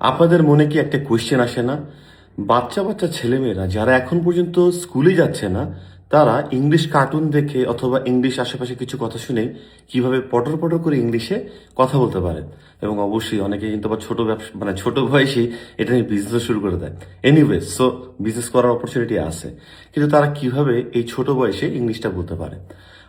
আপনাদের মনে কি একটা কোয়েশ্চেন আসে না? বাচ্চা বাচ্চা ছেলেমেয়েরা যারা এখন পর্যন্ত স্কুলে যাচ্ছে না, তারা ইংলিশ কার্টুন দেখে অথবা ইংলিশ আশেপাশে কিছু কথা শুনে কীভাবে পটর পটর করে ইংলিশে কথা বলতে পারে? এবং অবশ্যই অনেকে কিন্তু আবার ছোট ব্যবসা মানে ছোট বয়সে এটা নিয়ে বিজনেস শুরু করে দেয়। এনিওয়ে সো বিজনেস করার অপরচুনিটি আছে। কিন্তু তারা কীভাবে এই ছোট বয়সে ইংলিশটা বলতে পারে?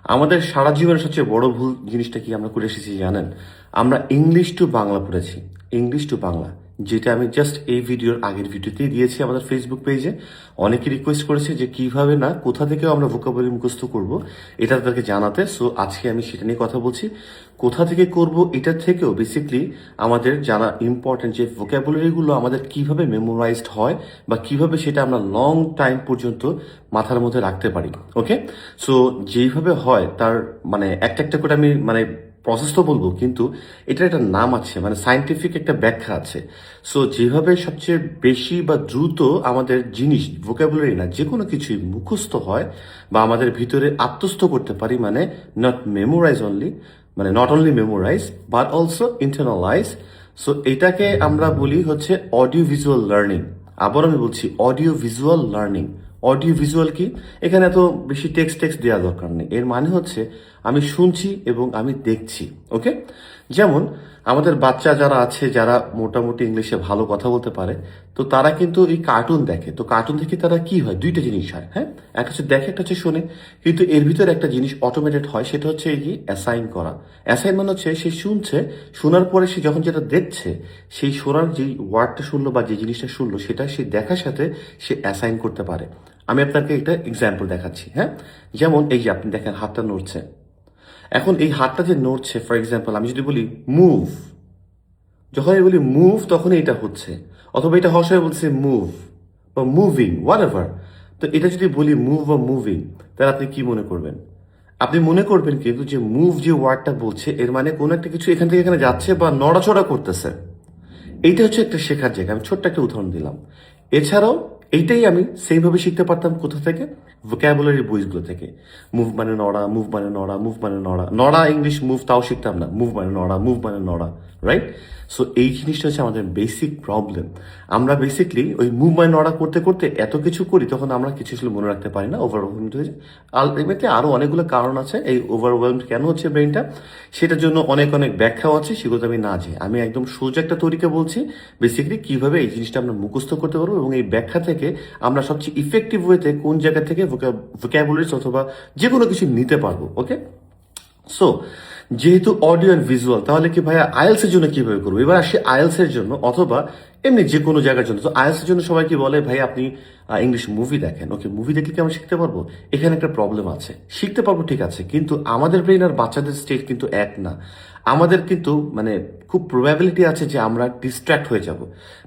আমাদের সারা জীবনের সবচেয়ে বড় ভুল জিনিসটা কি আমরা করে এসেছি জানেন? আমরা ইংলিশ টু বাংলা পড়েছি। ইংলিশ টু বাংলা যেটা আমি জাস্ট এই ভিডিওর আগের ভিডিওতেই দিয়েছি আমাদের ফেসবুক পেজে অনেকে রিকোয়েস্ট করেছে যে কীভাবে না, কোথা থেকে আমরা ভোকাবুলারি মুখস্থ করব, এটা তাদেরকে জানাতে। সো আজকে আমি সেটা নিয়ে কথা বলছি। কোথা থেকে করব, এটা থেকেও বেসিকলি আমাদের জানা ইম্পর্টেন্ট যে ভোকাবুলারিগুলো আমাদের কীভাবে মেমোরাইজড হয় বা কীভাবে সেটা আমরা লং টাইম পর্যন্ত মাথার মধ্যে রাখতে পারি ওকে সো যেইভাবে হয় তার মানে একটা একটা করে আমি মানে প্রসেস তো বলব, কিন্তু এটার একটা নাম আছে মানে সাইন্টিফিক একটা ব্যাখ্যা আছে। সো যেভাবে সবচেয়ে বেশি বা দ্রুত আমাদের জিনিস ভোকাবুলারি না যে কোনো কিছুই মুখস্থ হয় বা আমাদের ভিতরে আত্মস্থ করতে পারি মানে নট মেমোরাইজ অনলি মানে not only memorize but also internalize so এটাকে আমরা বলি হচ্ছে অডিও ভিজুয়াল লার্নিং আবার আমি বলছি audio visual learning audio visual কি? এখানে এত বেশি টেক্সট টেক্সট দেওয়া দরকার নেই। এর মানে হচ্ছে আমি শুনছি এবং আমি দেখছি, ওকে? যেমন, আমাদের বাচ্চা যারা আছে, যারা মোটামুটি ইংলিশে ভালো কথা বলতে পারে, তো তারা কিন্তু এই কার্টুন দেখে। তো কার্টুন দেখে তারা কি হয়? দুইটা জিনিস হয় হ্যাঁ? একটা হচ্ছে দেখে, একটা হচ্ছে শোনে। কিন্তু এর ভিতরে একটা জিনিস অটোমেটেড হয়, সেটা হচ্ছে এই অ্যাসাইন করা। অ্যাসাইন মানে হচ্ছে সে শুনছে, শোনার পরে সে যখন যেটা দেখছে, সেই শোনার যে ওয়ার্ডটা শুনলো বা যে জিনিসটা শুনলো, সেটা সে দেখার সাথে সে অ্যাসাইন করতে পারে। আমি আপনাকে একটা এক্সাম্পল দেখাচ্ছি হ্যাঁ? যেমন, এই যে আপনি দেখেন, হাতটা নড়ছে। এখন এই হাতটা যে নড়ছে ফর এক্সাম্পল আমি যদি বলি মুভ যখন আমি বলি মুভ তখন এটা হচ্ছে। অথবা এটা হওয়ার সময় বলছে মুভ বা মুভিং হোয়াট এভার তো এটা যদি বলি মুভ বা মুভিং তাহলে আপনি কি মনে করবেন? আপনি মনে করবেন কিন্তু যে মুভ যে ওয়ার্ডটা বলছে, এর মানে কোনো একটা কিছু এখান থেকে এখানে যাচ্ছে বা নড়াচড়া করতেছে। এইটা হচ্ছে একটা শেখার জায়গা। আমি ছোট্ট একটা উদাহরণ দিলাম। এছাড়াও এইটাই আমি সেইভাবে শিখতে পারতাম কোথা থেকে? ভোক্যাবুলারি বইগুলো থেকে। মুভ মানে নড়া মুভ মানে নড়া মুভ মানে নড়া। নড়া ইংলিশ মুভ তাও শিখতাম না। মুভ মানে নড়া মুভ মানে নড়া রাইট সো এই জিনিসটা হচ্ছে আমাদের বেসিক প্রবলেম আমরা বেসিকলি ওই মুভ মানে নড়া করতে করতে এত কিছু করি, তখন আমরা কিছু আসলে মনে রাখতে পারি না ওভারওয়েলমড হয়ে যায় আলটিমেটলি আরও অনেকগুলো কারণ আছে, এই ওভারওয়েলমড কেন হচ্ছে ব্রেনটা সেটার জন্য অনেক অনেক ব্যাখ্যাও আছে, সেগুলো আমি না যাই আমি একদম সোজা একটা তরিকা বলছি বেসিক্যালি কীভাবে এই জিনিসটা আমরা মুখস্থ করতে পারব এবং এই ব্যাখ্যা থেকে আমরা সবচেয়ে ইফেক্টিভ ওয়েতে কোন জায়গা থেকে ভোক্যাবুলারিজ অথবা যে কোনো কিছু নিতে পারব ওকে সো যেহেতু অডিও অ্যান্ড ভিজুয়াল তাহলে কি ভাইয়া আয়েলস এর জন্য কীভাবে করব? এবার আসি আয়েলস এর জন্য, অথবা এমনি যে কোনো জায়গার জন্য। তো আয়েলস এর জন্য সবাই কি বলে ভাই আপনি ইংলিশ মুভি দেখেন ওকে মুভি দেখলে কি আমরা শিখতে পারব? এখানে একটা প্রবলেম আছে। শিখতে পারব, ঠিক আছে, কিন্তু আমাদের ব্রেন আর বাচ্চাদের স্টেট কিন্তু এক না। আমাদের কিন্তু মানে খুব প্রবাবিলিটি আছে যে আমরা ডিস্ট্র্যাক্ট হয়ে যাব।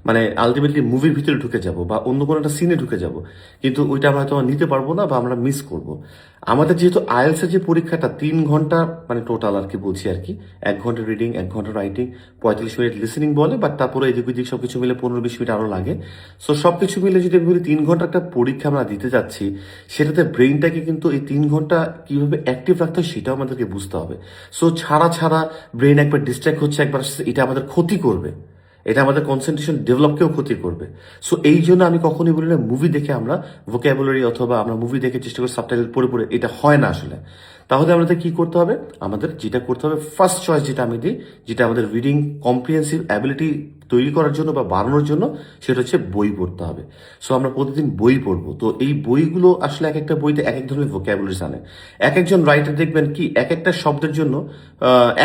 মানে আলটিমেটলি মুভির ভিতরে ঢুকে যাব বা অন্য কোনো একটা সিনে ঢুকে যাব। কিন্তু ওইটা আমরা হয়তো নিতে পারব না বা আমরা মিস করব। আমাদের যেহেতু আইএলসের যে পরীক্ষাটা, তিন ঘণ্টা মানে টোটাল আর কি বলছি আর কি। এক ঘণ্টা রিডিং এক ঘণ্টা রাইটিং পঁয়তাল্লিশ মিনিট লিসেনিং বলে বাট তারপরে এদিক ওদিক সব কিছু মিলে পনেরো বিশ মিনিট আরও লাগে। সো সব কিছু মিলে যদি আমি বলি তিন ঘণ্টা একটা পরীক্ষা আমরা দিতে যাচ্ছি, সেটাতে ব্রেনটাকে কিন্তু এই তিন ঘণ্টা কীভাবে অ্যাক্টিভ রাখতে হয় সেটাও আমাদেরকে বুঝতে হবে। সো ছাড়া ছাড়া ব্রেন একবার ডিস্ট্র্যাক্ট হচ্ছে, একবার এটা আমাদের ক্ষতি করবে। এটা আমাদের কনসেন্ট্রেশন ডেভেলপকেও ক্ষতি করবে। সো এই জন্য আমি কখনোই বলি না মুভি দেখে আমরা ভোক্যাবুলারি অথবা আমরা মুভি দেখে চেষ্টা করি সাবটাইটেল পড়ে পড়ে, এটা হয় না আসলে। তাহলে আমাদের কি করতে হবে? আমাদের যেটা করতে হবে ফার্স্ট চয়েস যেটা আমি দিই, যেটা আমাদের রিডিং কম্প্রিহেন্সিভ অ্যাবিলিটি তৈরি করার জন্য বা বাড়ানোর জন্য সেটা হচ্ছে বই পড়তে হবে। সো আমরা প্রতিদিন বই পড়ব। তো এই বইগুলো আসলে এক একটা বইতে এক এক ধরনের ভোক্যাবুলারিজ আনে। এক একজন রাইটার দেখবেন কি, এক একটা শব্দের জন্য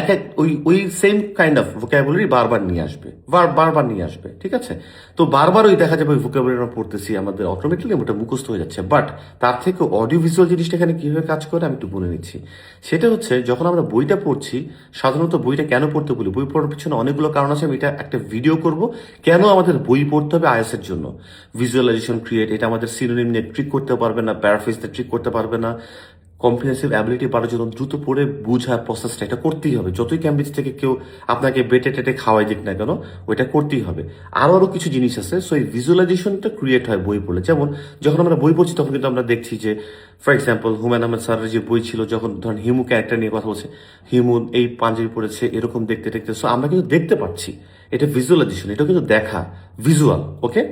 এক এক ওই ওই সেম কাইন্ড অফ ভোক্যাবুলারি বারবার নিয়ে আসবে। বার, বারবার নিয়ে আসবে, ঠিক আছে? তো বারবার ওই দেখা যাবে ওই ভোক্যাবুলারি আমরা পড়তেছি আমাদের অটোমেটিকলি ওটা মুখস্থ হয়ে যাচ্ছে। বাট তার থেকে অডিও ভিজুয়াল জিনিসটা এখানে কীভাবে কাজ করে আমি একটু বলে নিচ্ছি। সেটা হচ্ছে যখন আমরা বইটা পড়ছি, সাধারণত বইটা কেন পড়তে বলি? বই পড়ার পিছনে অনেকগুলো কারণ আছে। আমি এটা একটা ভিডিও করব। কেন আমাদের বই পড়তে হবে আইএস এর জন্য? ভিজুয়ালাইজেশন ক্রিয়েট এটা আমাদের সিনোনিম নিয়ে ট্রিক করতে পারবে না প্যারাফেস দিয়ে ট্রিক করতে পারবে না। কম্প্রিহেন্সিভ অ্যাবিলিটি বাড়ার জন্য দ্রুত পড়ে বুঝার প্রসেসটা এটা করতেই হবে। যতই ক্যামব্রিজ থেকে কেউ আপনাকে বেটে টেটে খাওয়াই দিক না কেন, ওইটা করতেই হবে। আরও আরও কিছু জিনিস আছে সো এই ভিজুয়ালাইজেশনটা ক্রিয়েট হয় বই পড়লে। যেমন, যখন আমরা বই পড়ছি, তখন কিন্তু আমরা দেখছি যে ফর এক্সাম্পল হুমায়ুন আহমেদ স্যারের যে বই ছিল, যখন ধরেন হিমু ক্যারেক্টার নিয়ে কথা বলছে, হিমু এই পাঞ্জাবি পড়েছে, এরকম দেখতে দেখতে সো আমরা কিন্তু দেখতে পাচ্ছি। এটা ভিজুয়ালাইজেশন এটা কিন্তু দেখা ভিজুয়াল ওকে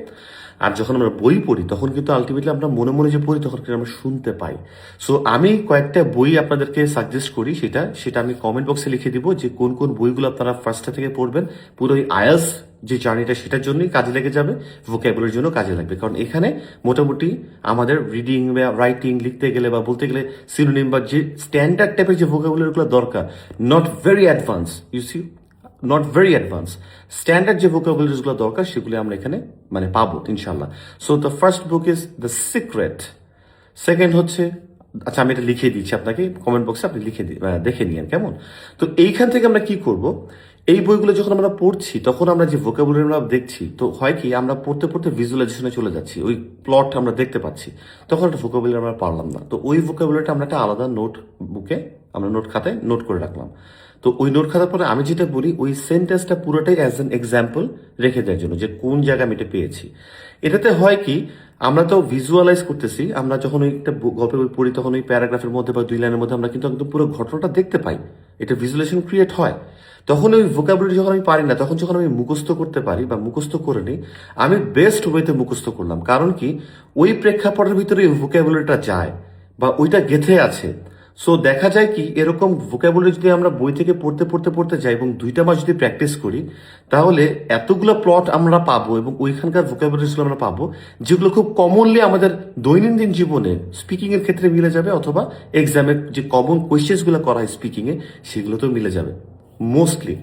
আর যখন আমরা বই পড়ি, তখন কিন্তু আলটিমেটলি আমরা মনে মনে যে পড়ি, তখন কিন্তু আমরা শুনতে পাই। সো আমি কয়েকটা বই আপনাদেরকে সাজেস্ট করি, সেটা সেটা আমি কমেন্ট বক্সে লিখে দিব যে কোন কোন বইগুলো আপনারা ফার্স্টটা থেকে পড়বেন। পুরো আয়াস যে জার্নিটা সেটার জন্যই কাজে লেগে যাবে ভোকাবুলারির জন্য কাজে লাগবে। কারণ এখানে মোটামুটি আমাদের রিডিং বা রাইটিং লিখতে গেলে বা বলতে গেলে সিনোনিম বা যে স্ট্যান্ডার্ড টাইপের যে ভোকাবুলারিগুলো দরকার not very advance you see not very advance standard যে ভোকাবুলারিজগুলো দরকার, সেগুলো আমরা এখানে মানে পাবো ইনশাল্লাহ so the first book is the secret second হচ্ছে আচ্ছা আমি এটা লিখে দিচ্ছি আপনাকে কমেন্ট বক্সে আপনি লিখে দেখে নিয়েন, কেমন? তো এইখান থেকে আমরা কি করব? এই বইগুলো যখন আমরা পড়ছি, তখন আমরা যে ভোকাবুলারি আমরা দেখছি, তো হয় কি, আমরা পড়তে পড়তে ভিজুয়ালাইজেশনে চলে যাচ্ছি, ওই প্লট আমরা দেখতে পাচ্ছি। তখন একটা ভোকাবুলারি আমরা পারলাম না। তো ওই ভোকাবুলারিটা আমরা একটা আলাদা নোট বুকে আমরা নোট খাতায় নোট করে রাখলাম। তো ওই নোট খাতার পরে আমি যেটা বলি, ওই সেন্টেন্সটা পুরোটাই অ্যাজ এন এক্সাম্পল রেখে দেওয়ার জন্য যে কোন জায়গায় আমি এটা পেয়েছি। এটাতে হয় কি, আমরা তো ভিজুয়ালাইজ করতেছি, আমরা যখন ওই একটা গল্পের বই পড়ি, তখন ওই প্যারাগ্রাফের মধ্যে বা দুই লাইনের মধ্যে আমরা কিন্তু একদম পুরো ঘটনাটা দেখতে পাই। এটা ভিজুয়ালাইজেশন ক্রিয়েট হয়। তখন ওই ভোকাবুলারি যখন আমি পারি না, তখন যখন আমি মুখস্থ করতে পারি বা মুখস্থ করে নিই, আমি বেস্ট ওয়েতে মুখস্থ করলাম। কারণ কি, ওই প্রেক্ষাপটের ভিতরে ওই ভোকাবুলারিটা যায় বা ওইটা গেথে আছে। সো দেখা যায় কি, এরকম ভোকাবুলারি যদি আমরা বই থেকে পড়তে পড়তে পড়তে যাই এবং দুইটা মাস যদি প্র্যাকটিস করি, তাহলে এতগুলো প্লট আমরা পাবো এবং ওইখানকার ভোকাবুলারিগুলো আমরা পাবো, যেগুলো খুব কমনলি আমাদের দৈনন্দিন জীবনে স্পিকিংয়ের ক্ষেত্রে মিলে যাবে অথবা এক্সামের যে কমন কোয়েশ্চেন্সগুলো করা হয় স্পিকিংয়ে এ সেগুলোতেও মিলে যাবে মোস্টলি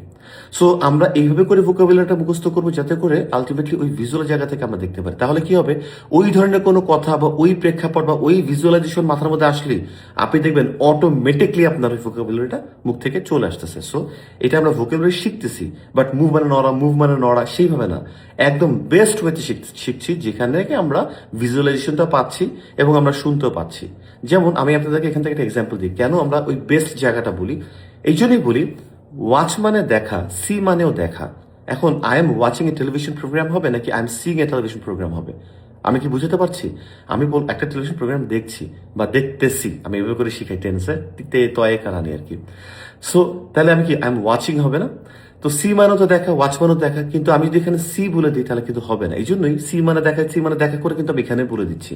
সো আমরা এইভাবে করে ভোকাবুলারিটা মুখস্থ করব যাতে করে আলটিমেটলি ওই ভিজুয়াল জায়গা থেকে আমরা দেখতে পারি। তাহলে কি হবে? ওই ধরনের কোনো কথা বা ওই প্রেক্ষাপট বা ওই ভিজুয়ালাইজেশন মাথার মধ্যে আসলে আপনি দেখবেন অটোমেটিকলি আপনার ওই ভোকাবুলারিটা মুখ থেকে চলে আসতেছে। সো এটা আমরা ভোকাবুলারি শিখতেছি বাট মুভ মানে নড়া মুভ মানে নড়া, সেইভাবে না। একদম বেস্ট ওয়েতে শিখছি, যেখানে থেকে আমরা ভিজুয়ালাইজেশনটা পাচ্ছি এবং আমরা শুনতেও পাচ্ছি। যেমন আমি আপনাদেরকে এখান থেকে একটা এক্সাম্পল দিই। কেন আমরা ওই বেস্ট জায়গাটা বলি? এই জন্যই বলি ওয়াচ মানে দেখা সি মানেও দেখা। এখন I am watching a television programme হবে নাকি I am sing a television programme হবে? আমি কি বুঝতে পারছি? আমি বল একটা টেলিভিশন প্রোগ্রাম দেখছি বা দেখতেছি। আমি এভাবে করে শিখাই টেন্সে তে, তয়ে কারানি আর কি। সো তাহলে আমি কি আই এম ওয়াচিং হবে না? তো সি মানে তো দেখা ওয়াচ মানে দেখা, কিন্তু আমি যদি এখানে সি বলে দিই, তাহলে কিন্তু হবে না। এই জন্যই সি মানে দেখা সি মানে দেখা করে কিন্তু আমি এখানে বলে দিচ্ছি।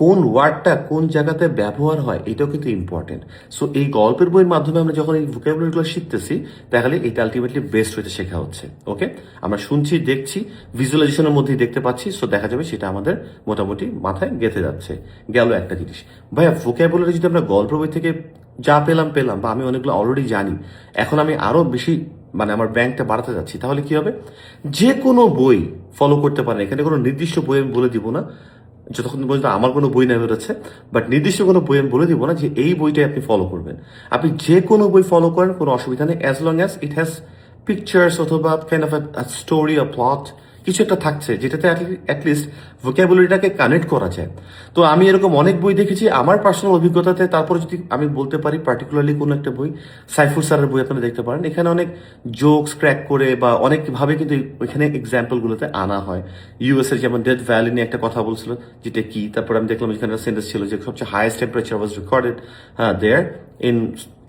কোন ওয়ার্ডটা কোন জায়গাতে ব্যবহার হয়, এটাও কিন্তু ইম্পর্টেন্ট সো এই গল্পের বইয়ের মাধ্যমে আমরা যখন এই ভোকাবুলারিগুলো শিখতেছি, তাহলে এটা আলটিমেটলি বেস্ট হইতে শেখা হচ্ছে। ওকে আমরা শুনছি, দেখছি ভিজুয়ালাইজেশনের মধ্যেই দেখতে পাচ্ছি সো দেখা যাবে সেটা আমাদের মোটামুটি মাথায় গেঁথে যাচ্ছে। গেল একটা জিনিস। ভাইয়া ভোকাবুলারি যদি আমরা গল্পের বই থেকে যা পেলাম পেলাম, বা আমি অনেকগুলো অলরেডি জানি, এখন আমি আরও বেশি মানে আমার ব্যাংকটা বাড়াতে যাচ্ছি, তাহলে কি হবে? যে কোনো বই ফলো করতে পারেন। এখানে কোনো নির্দিষ্ট বই আমি বলে দিব না। যতক্ষণ পর্যন্ত আমার কোনো বই না বেরোচ্ছে বাট নির্দিষ্ট কোনো বই আমি বলে দিব না যে এই বইটাই আপনি ফলো করবেন। আপনি যে কোনো বই ফলো করেন, কোনো অসুবিধা নেই as long as it has pictures অথবা kind of story uh plot কিছু একটা থাকছে, যেটাতে অ্যাটলিস্ট ভোকাবুলারিটাকে কানেক্ট করা যায়। তো আমি এরকম অনেক বই দেখেছি, আমার পার্সোনাল অভিজ্ঞতাতে তারপরে যদি আমি বলতে পারি পার্টিকুলারলি কোনো একটা বই সাইফুর স্যারের বই আপনারা দেখতে পারেন। এখানে অনেক জোকস ক্র্যাক করে বা অনেকভাবে কিন্তু ওইখানে এক্সাম্পলগুলোতে আনা হয়। ইউএস এর যেমন ডেথ ভ্যালি নিয়ে একটা কথা বলছিল, যেটা কি? তারপর আমি দেখলাম এখানে সেন্টেন্স ছিল যে সবচেয়ে হাইয়েস্ট টেম্পারেচার ওয়াজ রেকর্ডেড হ্যাঁ there in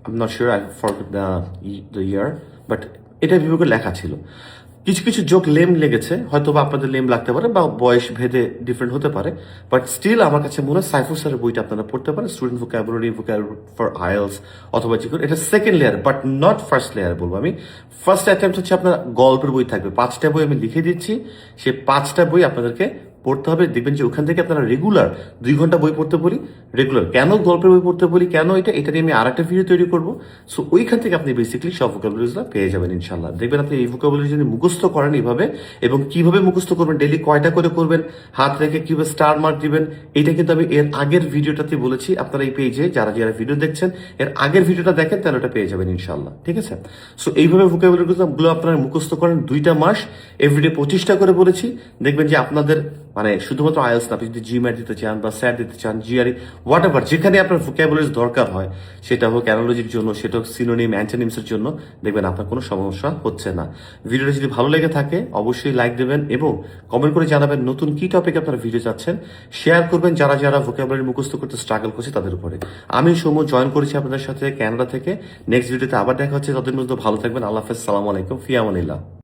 am not sure I for the the year but এটা বিভাগে লেখা ছিল। কিছু কিছু জোক লেম লেগেছে হয়তো বা আপনাদের লেম লাগতে পারে বা বয়স ভেদে ডিফারেন্ট হতে পারে বাট স্টিল আমার কাছে মনে হয় সাইফুল স্যারের বইটা আপনারা পড়তে পারেন student vocabulary vocabulary for IELTS অথবা যে এটা second layer but not first layer বলব আমি। ফার্স্ট অ্যাটেম্প হচ্ছে আপনার গল্পের বই থাকবে। পাঁচটা বই আমি লিখে দিচ্ছি। সেই পাঁচটা বই আপনাদেরকে পড়তে হবে। দেখবেন যে ওখান থেকে আপনারা রেগুলার দুই ঘণ্টা বই পড়তে বলি রেগুলার কেন গল্পের বই পড়তে বলি, কেন এটা এটা নিয়ে আমি আর একটা ভিডিও তৈরি করব। সো ওইখান থেকে আপনি বেসিক্যালি সব ভোকাবুলারিজগুলো পেয়ে যাবেন ইনশাল্লাহ দেখবেন আপনি এই ভোকাবুলারি যদি মুখস্থ করেন এইভাবে, এবং কীভাবে মুখস্থ করবেন ডেলি কয়টা করে করবেন, হাত রেখে কীভাবে স্টার মার্ক দিবেন, এটা কিন্তু আমি এর আগের ভিডিওটাতে বলেছি। আপনারা এই পেজে যারা যারা ভিডিও দেখছেন, এর আগের ভিডিওটা দেখেন, তাহলে ওটা পেয়ে যাবেন ইনশাল্লাহ ঠিক আছে? সো এইভাবে ভোকাবুলারিগুলো আপনারা মুখস্থ করেন দুইটা মাস এভরিডে পঁচিশটা করে বলেছি। দেখবেন যে আপনাদের মানে শুধুমাত্র আইএলস না, আপনি যদি জিম্যাট দিতে চান বা স্যার দিতে চান জিআরই হোয়াট এভার যেখানে আপনার ভোকাবুলারিজ দরকার হয়, সেটা হোক অ্যানালজির জন্য, সেটা হোক সিনোনিম অ্যান্টোনিমসের জন্য, দেখবেন আপনার কোনো সমস্যা হচ্ছে না। ভিডিওটা যদি ভালো লেগে থাকে, অবশ্যই লাইক দেবেন এবং কমেন্ট করে জানাবেন নতুন কি টপিক আপনারা ভিডিও চাচ্ছেন। শেয়ার করবেন যারা যারা ভোকাবুলারি মুখস্থ করতে স্ট্রাগল করছে তাদের উপরে। আমি সৌম্য জয়েন করেছি আপনাদের সাথে ক্যানাডা থেকে। নেক্সট ভিডিওতে আবার দেখা হচ্ছে। তাদের মধ্যে ভালো থাকবেন। আল্লাহ হাফেজ। সালাম আলাইকুম। ফিয়ামানিল্লাহ।